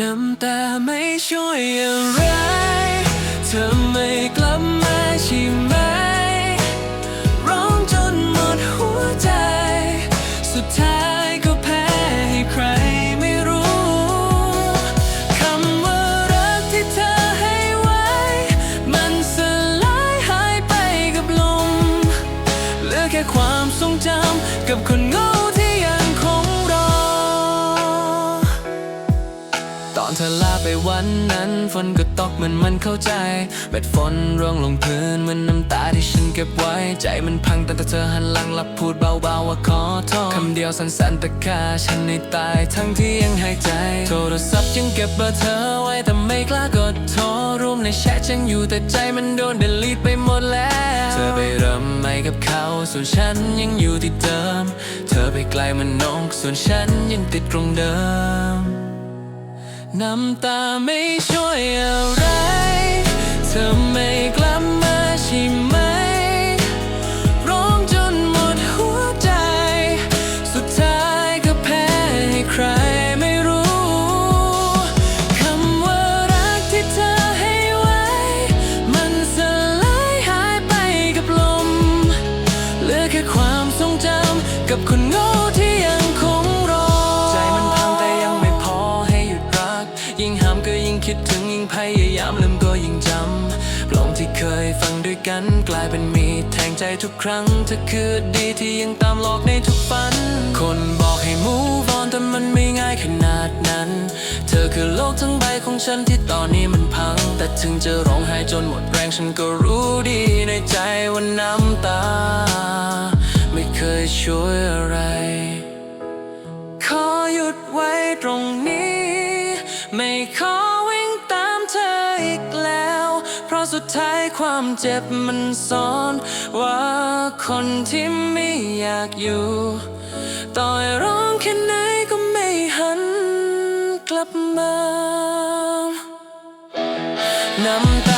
น้ำตาไม่ช่วยอะไรเธอไม วันนั้นฝนก็ตกเหมือนมันเข้าใจเม็ดฝนร่วงลงพื้นเหมือนน้ำตาที่ฉันเก็บไว้ ใจมันพังตั้งแต่เธอหันหลังหลับพูดเบาๆว่าขอโทษคำเดียวสั้นๆแต่ฆ่าฉันในตายทั้งที่ยังหายใจ โทรศัพท์ยังเก็บเบอร์เธอไว้แต่ไม่กล้ากดโทรรูปในแชทยังอยู่แต่ใจมันโดนเดลีทไปหมดแล้วเธอไปเริ่มใหม่กับเขาส่วนฉันยังอยู่ที่เดิม เธอไปไกลมันนกส่วนฉันยังติดตรงเดิม น้ำตาไม่ช่วยอะไร ยิ่งพยายามลืมก็ยิ่งจำปลงที่เคยฟังด้วยกันกลายเป็นมีแทงใจทุกครั้งเธอคือดีที่ยังตามหลอกในทุกฝัน คนบอกให้ move on แต่มันไม่ง่ายขนาดนั้น เธอคือโลกทั้งใบของฉันที่ตอนนี้มันพัง แต่ถึงจะร้องไห้จนหมดแรงฉันก็รู้ดีในใจว่าน้ำตา ไม่เคยช่วยอะไร ขอหยุดไว้ตรงนี้ ไม่ขอ ราะสุดท้ายความเจ็บมันสอน ว่าคนที่ไม่อยากอยู่ ต่อยร้องแค่ไหนก็ไม่หันกลับมาน้ำตา